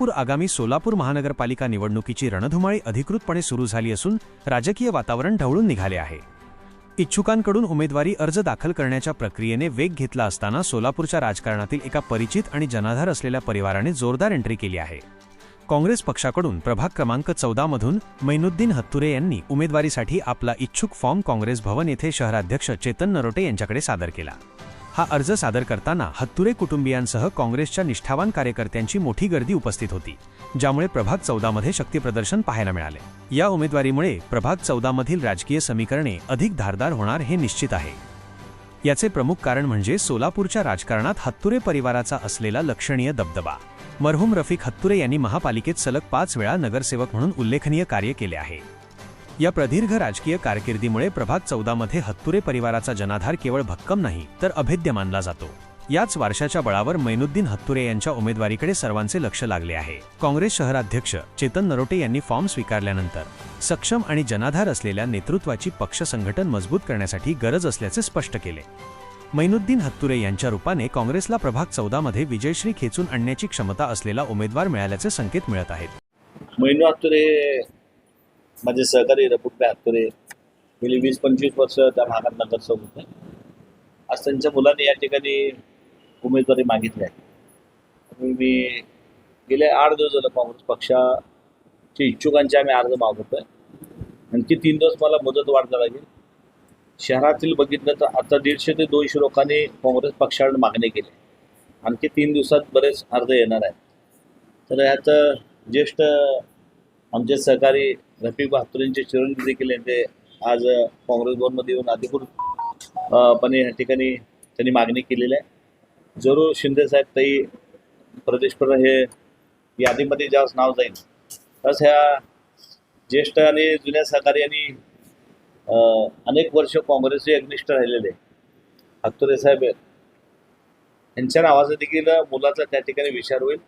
सोलापूर आगामी सोलापूर महानगरपालिका निवडणुकीची रणधुमाळी अधिकृतपणे सुरू झाली असून राजकीय वातावरण ढवळून निघाले आहे. इच्छुकांकडून उमेदवारी अर्ज दाखल करण्याच्या प्रक्रियेने वेग घेतला असताना सोलापूरच्या राजकारणातील एका परिचित आणि जनाधार असलेल्या परिवाराने जोरदार एंट्री केली आहे. काँग्रेस पक्षाकडून प्रभाग क्रमांक चौदामधून मैनुद्दीन हत्तुरे यांनी उमेदवारीसाठी आपला इच्छुक फॉर्म काँग्रेस भवन येथे शहराध्यक्ष चेतन नरोटे यांच्याकडे सादर केला. हा अर्ज सादर करताना हत्तुरे कुटुंबियांसह काँग्रेसच्या निष्ठावान कार्यकर्त्यांची मोठी गर्दी उपस्थित होती ज्यामुळे प्रभाग चौदामध्ये शक्तीप्रदर्शन पाहायला मिळाले. या उमेदवारीमुळे प्रभाग चौदामधील राजकीय समीकरणे अधिक धारदार होणार हे निश्चित आहे. याचे प्रमुख कारण म्हणजे सोलापूरच्या राजकारणात हत्तुरे परिवाराचा असलेला लक्षणीय दबदबा. मरहूम रफिक हत्तुरे यांनी महापालिकेत सलग पाच वेळा नगरसेवक म्हणून उल्लेखनीय कार्य केले आहे. या प्रदीर्घ राजकीय कारकिर्दीमुळे प्रभात चौदामध्ये हत्तुरे परिवाराचा जनाधार केवळ भक्कम नाही तर अभेद्य मानला जातो. याच वारशाच्या बळावर मैनुद्दीन हत्तुरे यांच्या उमेदवारीकडे सर्वांचे लक्ष लागले आहे. काँग्रेस शहराध्यक्ष चेतन नरोटे यांनी फॉर्म स्वीकारल्यानंतर सक्षम आणि जनाधार असलेल्या नेतृत्वाची पक्ष संघटन मजबूत करण्यासाठी गरज असल्याचे स्पष्ट केले. मैनुद्दीन हत्तुरे यांच्या रूपाने काँग्रेसला प्रभाग चौदामध्ये विजयश्री खेचून आणण्याची क्षमता असलेला उमेदवार मिळाल्याचे संकेत मिळत आहेत. मैनू हत्तुरे माझे सहकारी रपुटले हातुरे. गेली वीस पंचवीस वर्ष त्या भागात नगरसेवक होते. आज त्यांच्या मुलांनी या ठिकाणी उमेदवारी मागितली आहे. आणि मी गेले आठ दिवस झालं काँग्रेस पक्षाचे इच्छुकांचे आम्ही अर्ज आहे आणखी तीन दिवस मला मुदत वाढ लागेल. शहरातील बघितलं तर आता दीडशे ते दोनशे लोकांनी काँग्रेस पक्षाकडे मागणी केली. आणखी तीन दिवसात बरेच अर्ज येणार आहेत. तर ह्यात ज्येष्ठ आमचे सहकारी रफिक बहात्तूरींचे चिरंजीव देखील ते आज काँग्रेस भवनमध्ये येऊन अधिकृतपणे या ठिकाणी त्यांनी मागणी केलेली आहे. जरूर शिंदे साहेब ताई प्रदेश प्रधान हे यादीमध्ये ज्यावेळेस नाव जाईल तस ह्या ज्येष्ठ आणि जुन्या सहकारी आणि अनेक वर्ष काँग्रेसचे अग्निष्ठ राहिलेले हातुरे साहेब आहेत. यांच्या नावाचा देखील मुलाचा त्या ठिकाणी विचार होईल.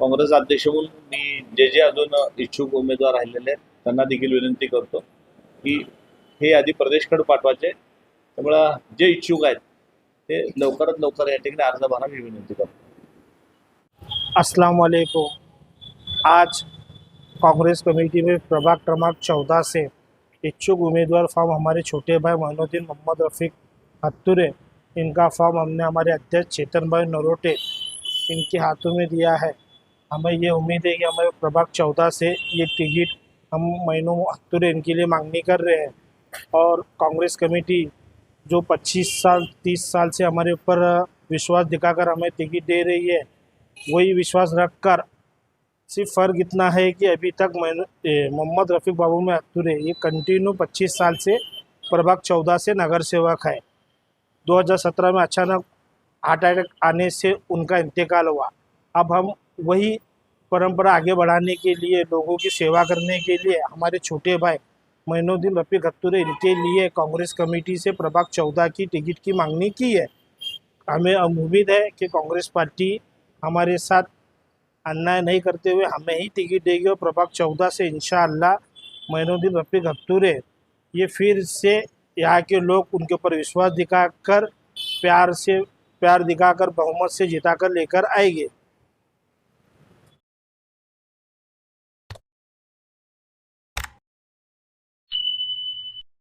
काँग्रेस अध्यक्ष म्हणून मी जे जे अजून इच्छुक उमेदवार राहिलेले आहेत त्यांना देखील विनंती करतो की हे आधी प्रदेशकडे पाठवायचे. त्यामुळं जे इच्छुक आहेत ते लवकरात लवकर या ठिकाणी अर्ज भरा मी विनंती करतो. अस्सलाम वालेकुम आज कांग्रेस कमेटी में प्रभाग क्रमांक चौदह से इच्छुक उम्मीदवार फॉर्म हमारे छोटे भाई मोहनुद्दीन मोहम्मद रफ़ीक हत्तुरे इनका फॉर्म हमने हमारे अध्यक्ष चेतन भाई नरोटे इनके हाथों में दिया है। हमें ये उम्मीद है कि हमें प्रभाग चौदह से ये टिकट हम महीनों हत्तुरे इनके लिए मांगनी कर रहे हैं। और कांग्रेस कमेटी जो 25 साल 30 साल से हमारे ऊपर विश्वास दिखाकर हमें टिकट दे रही है, वही विश्वास रखकर सिर्फ़ फ़र्क इतना है कि अभी तक मोहम्मद रफ़ीक बाबू में हत्तुरे ये कंटिन्यू 25 साल से प्रभाग चौदह से नगर सेवक है। 2017 में अचानक हार्ट अटैक आने से उनका इंतकाल हुआ। अब हम वही परंपरा आगे बढ़ाने के लिए, लोगों की सेवा करने के लिए, हमारे छोटे भाई मैनुद्दीन रफ़ीक हत्तुरे इनके लिए कांग्रेस कमेटी से प्रभाग चौदह की टिकट की मांगनी की है। हमें उम्मीद है कि कांग्रेस पार्टी हमारे साथ अन्याय नहीं करते हुए हमें ही टिकट देगी और प्रभाग चौदह से इंशाअल्लाह मैनुद्दीन रफ़ी हत्तुरे ये फिर से यहाँ के लोग उनके ऊपर विश्वास दिखाकर, प्यार से, प्यार दिखाकर, बहुमत से जिताकर लेकर आएँगे।